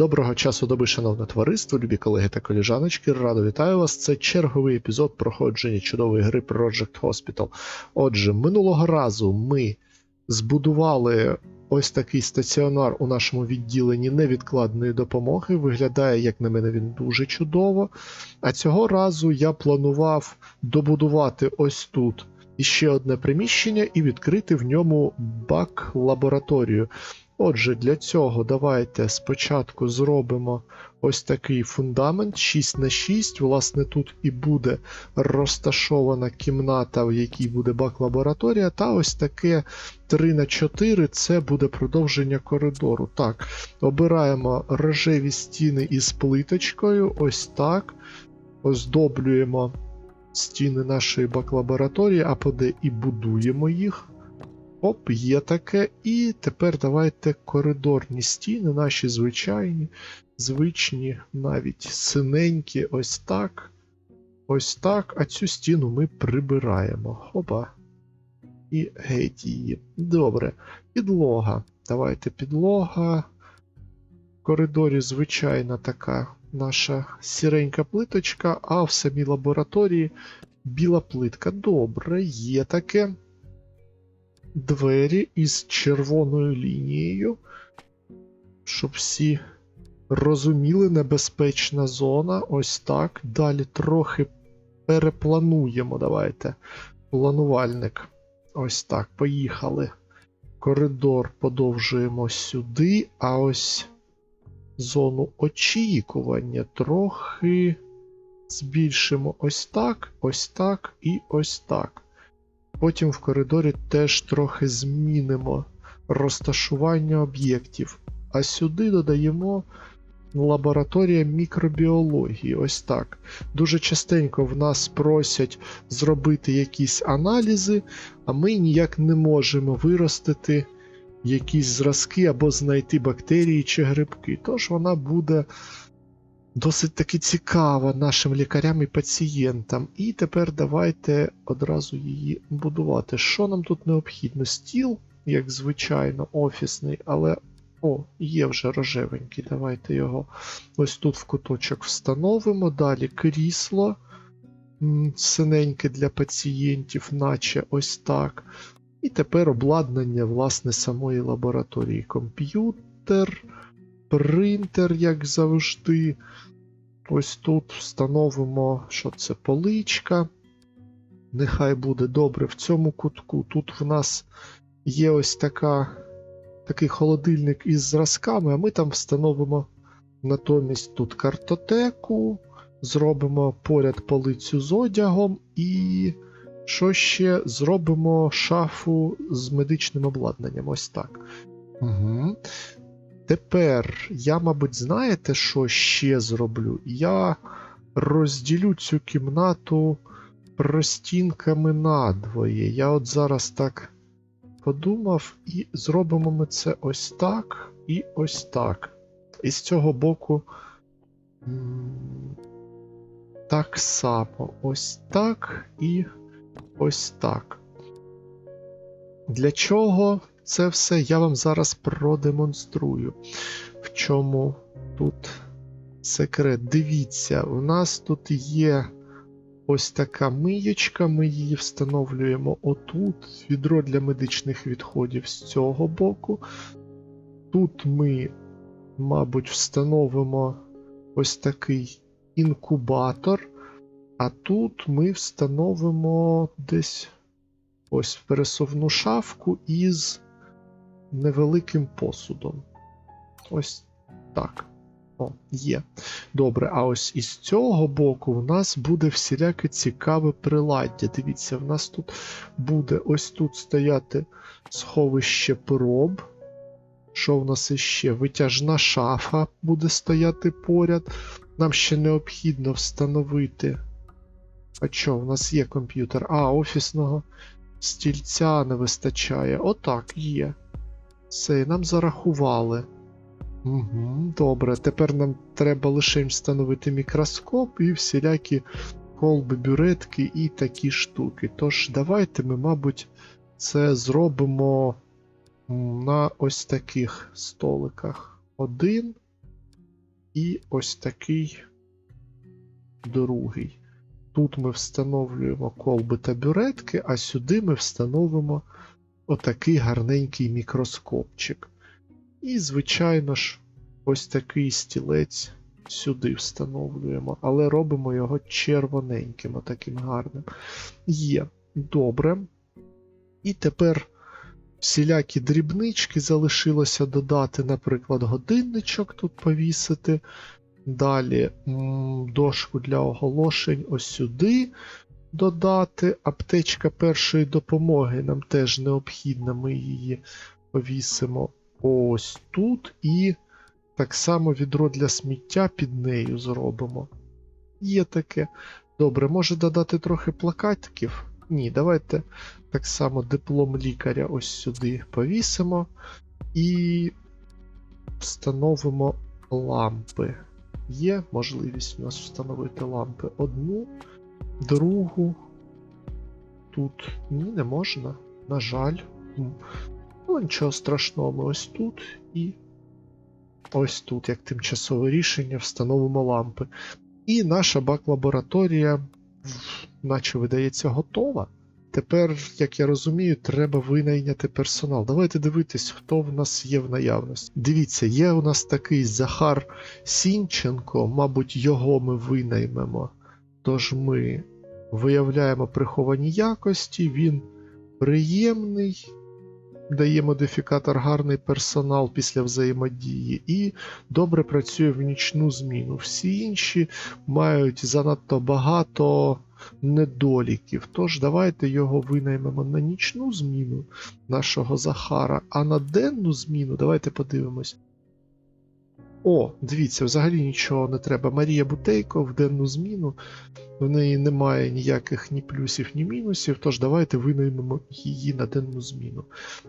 Доброго часу доби, шановне товариство, любі колеги та коліжаночки. Радо вітаю вас. Це черговий епізод проходження чудової гри Project Hospital. Отже, минулого разу ми збудували ось такий стаціонар у нашому відділенні невідкладної допомоги. Виглядає, як на мене, він дуже чудово. А цього разу я планував добудувати ось тут іще одне приміщення і відкрити в ньому бак-лабораторію. Отже, для цього давайте спочатку зробимо ось такий фундамент 6 на 6 Власне, тут і буде розташована кімната, в якій буде бак-лабораторія, та ось таке 3 на 4 це буде продовження коридору. Так, обираємо рожеві стіни із плиточкою, ось так. Оздоблюємо стіни нашої бак-лабораторії, а поде і будуємо їх. Оп, є таке. І тепер давайте коридорні стіни, наші звичайні, звичні, навіть синенькі, ось так. Ось так. А цю стіну ми прибираємо. Хопа. І геть її. Добре. Підлога. Давайте підлога. В коридорі звичайна така наша сіренька плиточка, а в самій лабораторії біла плитка. Добре, є таке двері із червоною лінією, щоб всі розуміли, небезпечна зона. Ось так. Далі трохи переплануємо. Давайте. Планувальник. Ось так. Поїхали. Коридор подовжуємо сюди, а ось зону очікування трохи збільшимо ось так, ось так і ось так. Потім в коридорі теж трохи змінимо розташування об'єктів. А сюди додаємо лабораторія мікробіології. Ось так. Дуже частенько в нас просять зробити якісь аналізи, а ми ніяк не можемо виростити якісь зразки або знайти бактерії чи грибки. Тож вона буде досить таки цікава нашим лікарям і пацієнтам. І тепер давайте одразу її будувати. Що нам тут необхідно? Стіл, як звичайно, офісний, але. О, є вже рожевенький. Давайте його ось тут в куточок встановимо. Далі крісло синеньке для пацієнтів, наче ось так. І тепер обладнання власне самої лабораторії. Комп'ютер, принтер, як завжди. Ось тут встановимо, що це поличка. Нехай буде добре в цьому кутку. Тут в нас є ось така, такий холодильник із зразками, а ми там встановимо натомість тут картотеку, зробимо поряд полицю з одягом і що ще зробимо шафу з медичним обладнанням. Ось так. Угу. Тепер я, мабуть, знаєте, що ще зроблю? Я розділю цю кімнату простінками надвоє. Я от зараз так подумав, і зробимо ми це ось так і ось так. І з цього боку так само. Ось так і ось так. Для чого це все я вам зараз продемонструю. В чому тут секрет? Дивіться, у нас тут є ось така миєчка, ми її встановлюємо отут. Відро для медичних відходів з цього боку. Тут ми, мабуть, встановимо ось такий інкубатор, а тут ми встановимо десь ось пересувну шафку із невеликим посудом. Ось так. О, є. Добре, а ось із цього боку в нас буде всіляке цікаве приладдя. Дивіться, в нас тут буде ось тут стояти сховище проб. Що в нас іще? Витяжна шафа буде стояти поряд. Нам ще необхідно встановити. А що, в нас є комп'ютер? А, офісного стільця не вистачає. Отак, є. Все, нам зарахували. Угу, Добре, тепер нам треба лише встановити мікроскоп і всілякі колби, бюретки і такі штуки. Тож, давайте ми, мабуть, це зробимо на ось таких столиках. Один. І ось такий другий. Тут ми встановлюємо колби та бюретки, а сюди ми встановимо отакий гарненький мікроскопчик. І, звичайно ж, ось такий стілець сюди встановлюємо, але робимо його червоненьким, отаким гарним. Є. Добре. І тепер всілякі дрібнички залишилося додати, наприклад, годинничок тут повісити. Далі дошку для оголошень ось сюди додати. Аптечка першої допомоги нам теж необхідна, ми її повісимо ось тут. І так само відро для сміття під нею зробимо. Є таке. Добре, може додати трохи плакатиків? Ні, давайте так само диплом лікаря ось сюди повісимо і встановимо лампи. Є можливість у нас встановити лампи одну, другу. Тут ні, не можна. На жаль. Ну, нічого страшного, ми ось тут і ось тут, як тимчасове рішення, встановимо лампи. І наша бак-лабораторія, наче видається, готова. Тепер, як я розумію, треба винайняти персонал. Давайте дивитись, хто в нас є в наявності. Дивіться, є у нас такий Захар Сінченко, мабуть, його ми винаймемо. Тож ми виявляємо приховані якості, він приємний, дає модифікатор гарний персонал після взаємодії і добре працює в нічну зміну. Всі інші мають занадто багато недоліків. Тож давайте його винаймемо на нічну зміну нашого Захара, а на денну зміну давайте подивимось. О, дивіться, взагалі нічого не треба. Марія Бутейко в денну зміну. В неї немає ніяких ні плюсів, ні мінусів, тож давайте винаймемо її на денну зміну.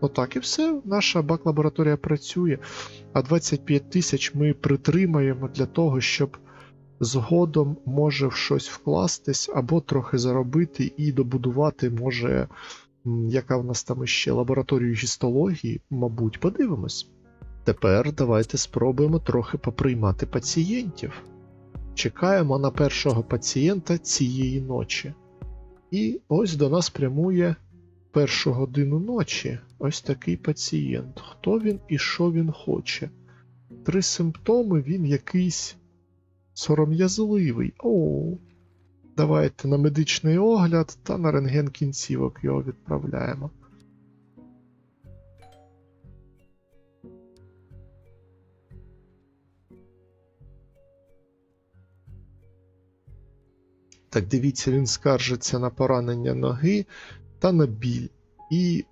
Отак і все, наша бак-лабораторія працює, а 25 тисяч ми притримаємо для того, щоб згодом може в щось вкластись або трохи заробити і добудувати, може, яка в нас там іще лабораторію гістології, мабуть, подивимось. Тепер давайте спробуємо трохи поприймати пацієнтів. Чекаємо на першого пацієнта цієї ночі. І ось до нас прямує першу годину ночі ось такий пацієнт. Хто він і що він хоче? Три симптоми він якийсь сором'язливий. Оу. Давайте на медичний огляд та на рентген кінцівок його відправляємо. Так, дивіться, він скаржиться на поранення ноги та на біль. І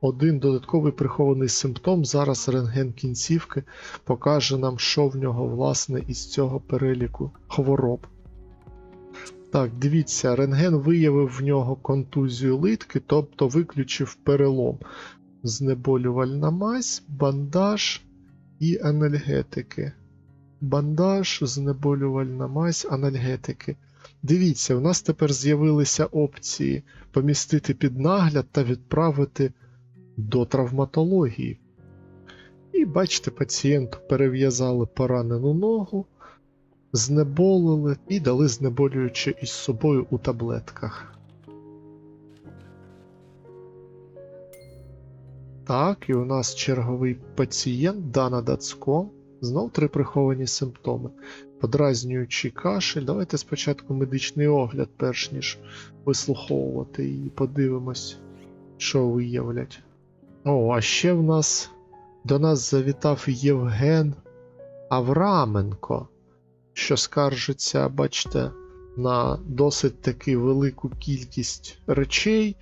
один додатковий прихований симптом. Зараз рентген кінцівки покаже нам, що в нього, власне, із цього переліку хвороб. Так, дивіться, рентген виявив в нього контузію литки, тобто виключив перелом. Знеболювальна мазь, бандаж і анальгетики. Бандаж, знеболювальна мазь, анальгетики. Дивіться, у нас тепер з'явилися опції помістити під нагляд та відправити до травматології. І бачите, пацієнту перев'язали поранену ногу, знеболили і дали знеболююче із собою у таблетках. Так, і у нас черговий пацієнт Дана Дацко. Знов три приховані симптоми. Подразнюючий кашель. Давайте спочатку медичний огляд, перш ніж вислуховувати і подивимось, що виявлять. О, а ще в нас до нас завітав Євген Авраменко, що скаржиться, бачите, на досить таки велику кількість речей,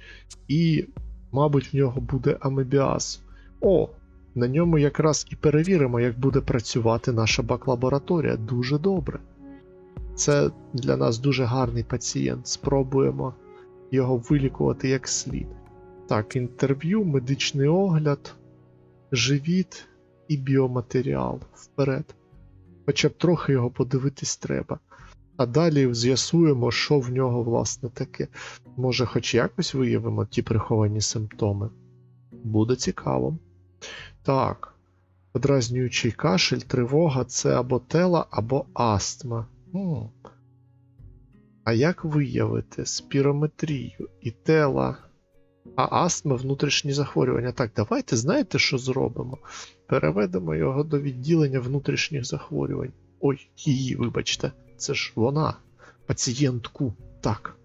і, мабуть, в нього буде амебіаз. О, на ньому якраз і перевіримо, як буде працювати наша бак-лабораторія. Дуже добре. Це для нас дуже гарний пацієнт. Спробуємо його вилікувати як слід. Так, інтерв'ю, медичний огляд, живіт і біоматеріал вперед. Хоча б трохи його подивитись треба. А далі з'ясуємо, що в нього власне таке. Може, хоч якось виявимо ті приховані симптоми. Буде цікаво. Так. Подразнюючий кашель, тривога це або тела, або астма. М. А як виявити спірометрію і тела, а астма внутрішні захворювання? Так, давайте знаєте, що зробимо? Переведемо його до відділення внутрішніх захворювань. Ой, її, вибачте, це ж вона, пацієнтку. Так.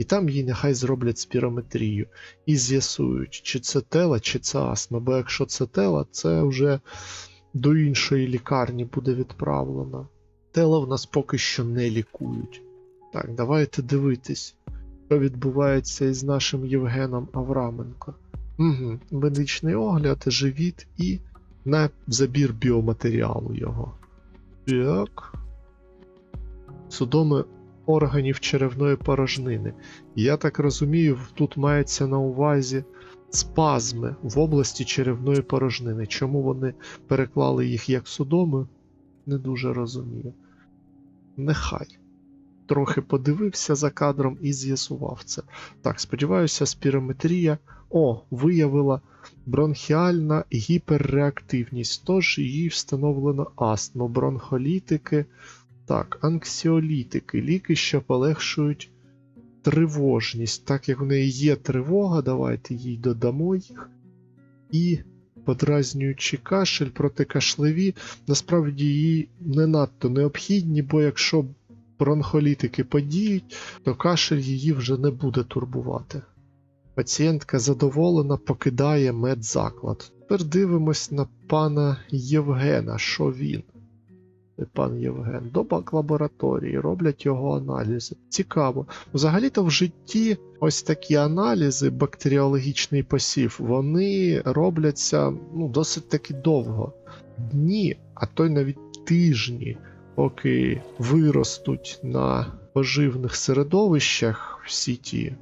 І там їй нехай зроблять спірометрію і з'ясують, чи це тела, чи це астма. Бо якщо це тела, це вже до іншої лікарні буде відправлено. Тела в нас поки що не лікують. Так, давайте дивитись, що відбувається із нашим Євгеном Авраменко. Угу. Медичний огляд, живіт і на забір біоматеріалу його. Так. Судоми органів черевної порожнини. Я так розумію, тут мається на увазі спазми в області черевної порожнини. Чому вони переклали їх як судоми, не дуже розумію. Нехай. Трохи подивився за кадром і з'ясував це. Так, сподіваюся, спірометрія. О, виявила бронхіальна гіперреактивність, тож їй встановлено астму, бронхолітики, так, анксіолітики, ліки, що полегшують тривожність. Так як в неї є тривога, давайте їй додамо їх. І подразнюючи кашель, протикашлеві, насправді їй не надто необхідні, бо якщо бронхолітики подіють, то кашель її вже не буде турбувати. Пацієнтка задоволена покидає медзаклад. Тепер дивимось на пана Євгена, що він. Пан Євген, до бак-лабораторії, роблять його аналізи. Цікаво. Взагалі-то в житті ось такі аналізи, бактеріологічний посів, вони робляться ну, досить таки довго. Дні, а то й навіть тижні, поки виростуть на поживних середовищах всі ті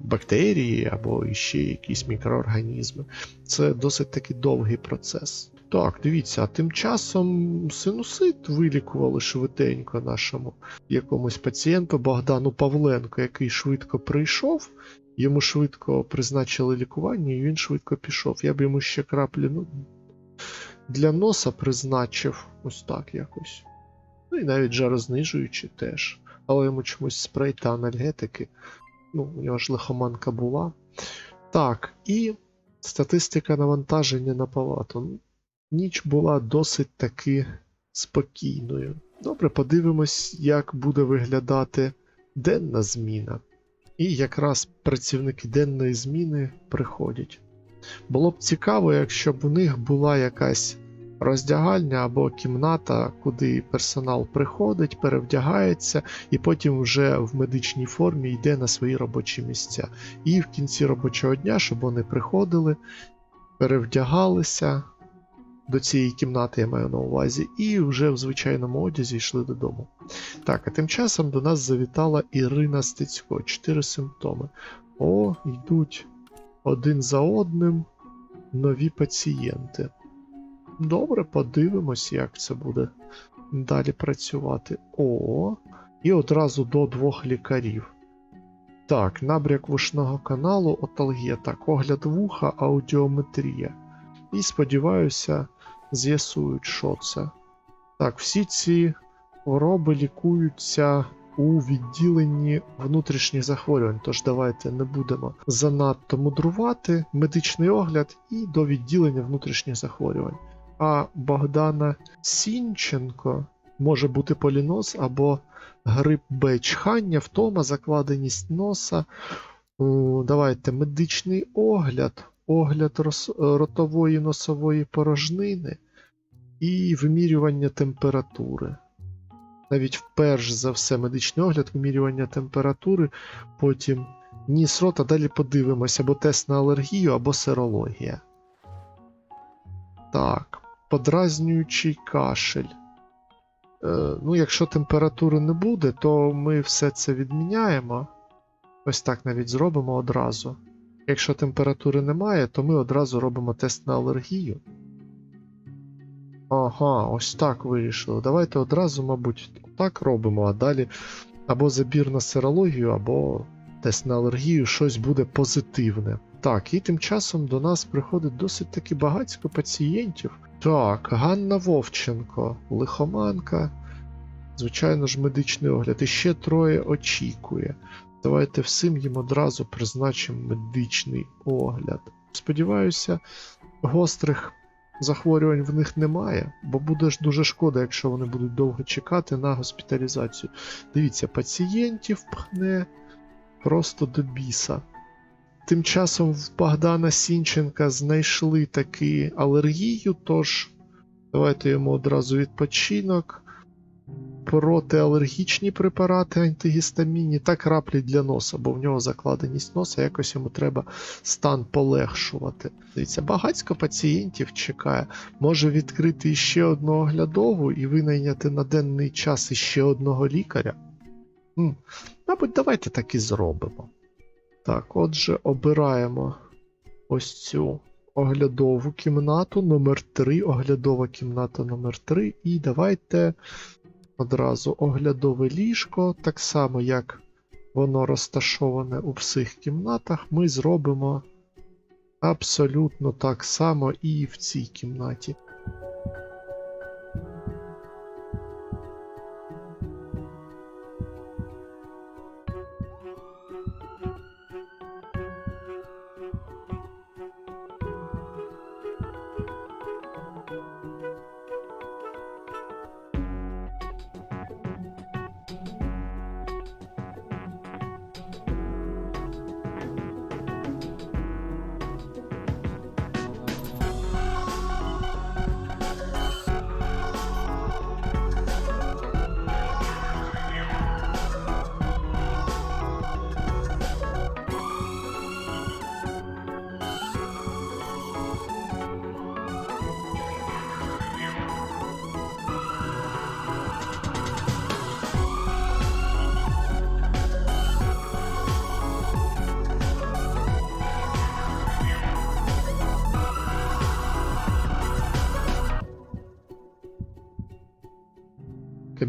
бактерії або іще якісь мікроорганізми. Це досить таки довгий процес. Так, дивіться, а тим часом синусит вилікували швиденько нашому якомусь пацієнту Богдану Павленко, який швидко прийшов, йому швидко призначили лікування, і він швидко пішов. Я б йому ще краплі ну, для носа призначив ось так якось. Ну і навіть жарознижуючи теж. Але йому чомусь спрей та анальгетики. Ну, у нього ж лихоманка була. Так, і статистика навантаження на палату. Ніч була досить таки спокійною. Добре, подивимось, як буде виглядати денна зміна. І якраз працівники денної зміни приходять. Було б цікаво, якщо б у них була якась роздягальня або кімната, куди персонал приходить, перевдягається, і потім вже в медичній формі йде на свої робочі місця. І в кінці робочого дня, щоб вони приходили, перевдягалися до цієї кімнати, я маю на увазі, і вже в звичайному одязі йшли додому. Так, а тим часом до нас завітала Ірина Стецько. Чотири симптоми. О, йдуть один за одним нові пацієнти. Добре, подивимось, як це буде далі працювати. О, і одразу до двох лікарів. Так, набряк вушного каналу, оталгія. Так, огляд вуха, аудіометрія. І сподіваюся, з'ясують, що це. Так, всі ці хвороби лікуються у відділенні внутрішніх захворювань. Тож давайте не будемо занадто мудрувати. Медичний огляд і до відділення внутрішніх захворювань. А Богдана Сінченко може бути полінос або грип Б, чхання, втома, закладеність носа. Давайте медичний огляд, огляд ротової носової порожнини і вимірювання температури. Навіть перш за все медичний огляд, вимірювання температури, потім ніс рот, далі подивимося, або тест на алергію, або серологія. Так, подразнюючий кашель. Е, ну, якщо температури не буде, то ми все це відміняємо. Ось так навіть зробимо одразу. Якщо температури немає, то ми одразу робимо тест на алергію. Ага, ось так вирішили. Давайте одразу, мабуть, так робимо, а далі або забір на серологію, або тест на алергію, щось буде позитивне. Так, і тим часом до нас приходить досить таки багатько пацієнтів. Так, Ганна Вовченко, лихоманка. Звичайно ж, медичний огляд. І ще троє очікує. Давайте всім їм одразу призначимо медичний огляд. Сподіваюся, гострих захворювань в них немає, бо буде ж дуже шкода, якщо вони будуть довго чекати на госпіталізацію. Дивіться, пацієнтів пхне просто до біса. Тим часом в Богдана Сінченка знайшли таки алергію, тож давайте йому одразу відпочинок. Протиалергічні препарати антигістамінні та краплі для носа, бо в нього закладеність носа, якось йому треба стан полегшувати. Дивіться, багатько пацієнтів чекає. Може відкрити ще одну оглядову і винайняти на денний час іще одного лікаря. М, Мабуть, давайте так і зробимо. Так, отже, обираємо ось цю оглядову кімнату номер 3 оглядова кімната номер 3 І давайте одразу оглядове ліжко, так само як воно розташоване у всіх кімнатах, ми зробимо абсолютно так само і в цій кімнаті.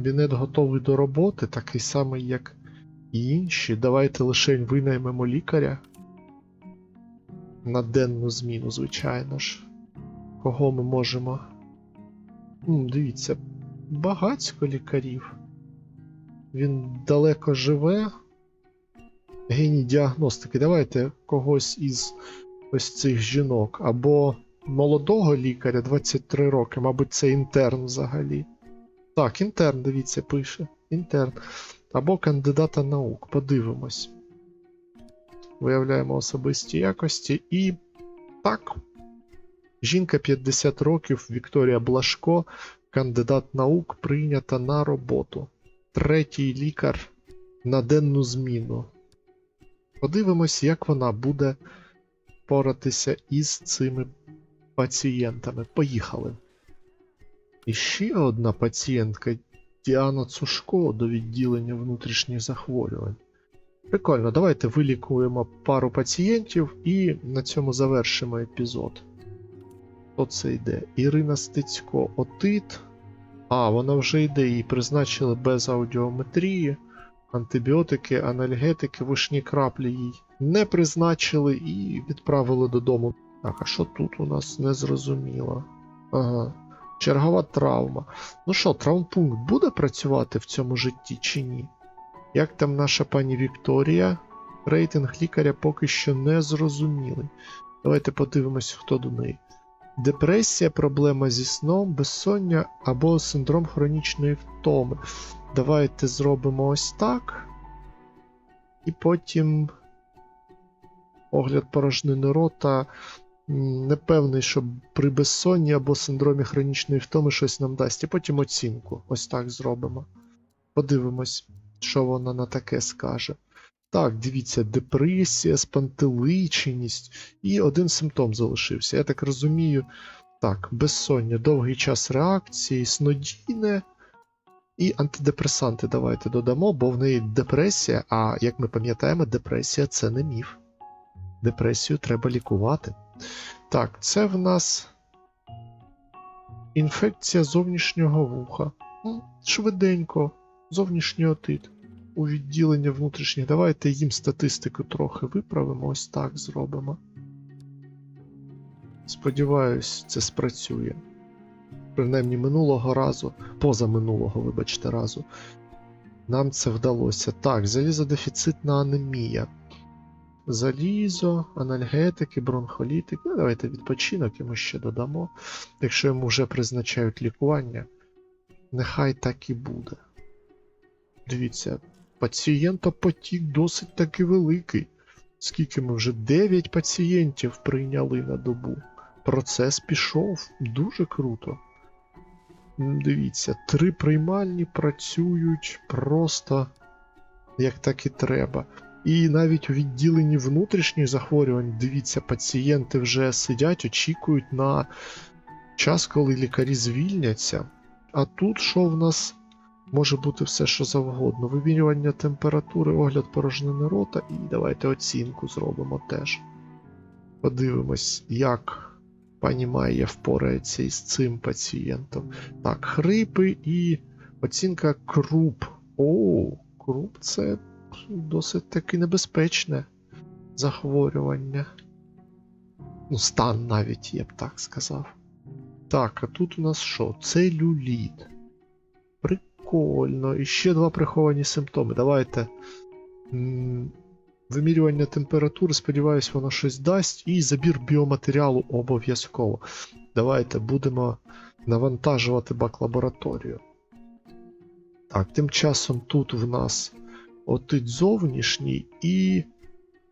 Кабінет готовий до роботи, такий самий, як і інші. Давайте лише винаймемо лікаря. На денну зміну, звичайно ж. Кого ми можемо. М, дивіться, багацько лікарів. Він далеко живе. Геній діагностики. Давайте когось із ось цих жінок. Або молодого лікаря 23 роки, мабуть, це інтерн взагалі. Так, інтерн, дивіться, пише. Інтерн. Або кандидата наук. Подивимось. Виявляємо особисті якості. І так. Жінка 50 років, Вікторія Блашко, кандидат наук, прийнята на роботу. Третій лікар на денну зміну. Подивимось, як вона буде поратися із цими пацієнтами. Поїхали. І ще одна пацієнтка Діана Цушко до відділення внутрішніх захворювань. Прикольно, давайте вилікуємо пару пацієнтів і на цьому завершимо епізод. Хто це йде? Ірина Стецько, отит. А, вона вже йде, її призначили без аудіометрії. Антибіотики, анальгетики, вишні краплі їй не призначили і відправили додому. Так, а що тут у нас не зрозуміло? Ага. Чергова травма. Ну що, травмпункт буде працювати в цьому житті чи ні? Як там наша пані Вікторія? Рейтинг лікаря поки що не зрозумілий. Давайте подивимось, хто до неї. Депресія, проблема зі сном, безсоння або синдром хронічної втоми. Давайте зробимо ось так. І потім огляд порожнини рота. Не певний, що при безсонні або синдромі хронічної втоми щось нам дасть. І потім оцінку. Ось так зробимо. Подивимось, що вона на таке скаже. Так, дивіться, депресія, спантеличеність. І один симптом залишився. Я так розумію. Так, безсоння, довгий час реакції, снодійне. І антидепресанти давайте додамо, бо в неї депресія, а як ми пам'ятаємо, депресія це не міф. Депресію треба лікувати. Так, це в нас інфекція зовнішнього вуха. Швиденько, зовнішній отит. У відділення внутрішніх. Давайте їм статистику трохи виправимо, ось так зробимо. Сподіваюсь, це спрацює. принаймні минулого разу, позаминулого, вибачте, разу, нам це вдалося. Так, залізодефіцитна анемія. Залізо, анальгетики, бронхолітики. Ну, давайте відпочинок йому ще додамо. Якщо йому вже призначають лікування, нехай так і буде. Дивіться, пацієнтопотік досить таки великий. Скільки ми вже 9 пацієнтів прийняли на добу. Процес пішов дуже круто. Дивіться, три приймальні працюють просто як так і треба. І навіть у відділенні внутрішніх захворювань, дивіться, пацієнти вже сидять, очікують на час, коли лікарі звільняться. А тут що в нас може бути все, що завгодно. Вимірювання температури, огляд порожнини рота, і давайте оцінку зробимо теж. Подивимось, як пані Майя впорається із цим пацієнтом. Так, хрипи і оцінка круп. О, круп це досить таки небезпечне захворювання. Ну, стан навіть, я б так сказав. Так, а тут у нас що? Целюліт. Прикольно. І ще два приховані симптоми. Давайте. Вимірювання температури, сподіваюсь, воно щось дасть. І забір біоматеріалу обов'язково. Давайте будемо навантажувати бак-лабораторію. Так, тим часом тут в нас отит зовнішній, і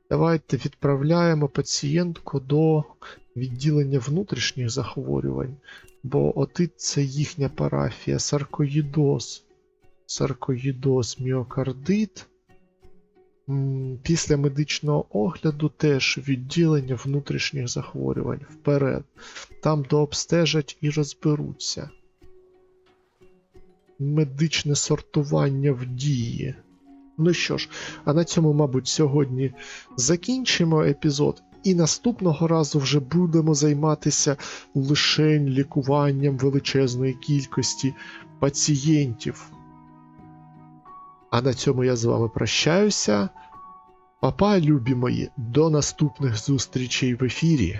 давайте відправляємо пацієнтку до відділення внутрішніх захворювань. Бо отит це їхня парафія, саркоїдоз, саркоїдоз, міокардит. Після медичного огляду теж відділення внутрішніх захворювань вперед. Там дообстежать і розберуться. Медичне сортування в дії. Ну що ж, а на цьому, мабуть, сьогодні закінчимо епізод. І наступного разу вже будемо займатися лишень лікуванням величезної кількості пацієнтів. А на цьому я з вами прощаюся. Папа, любі мої, до наступних зустрічей в ефірі.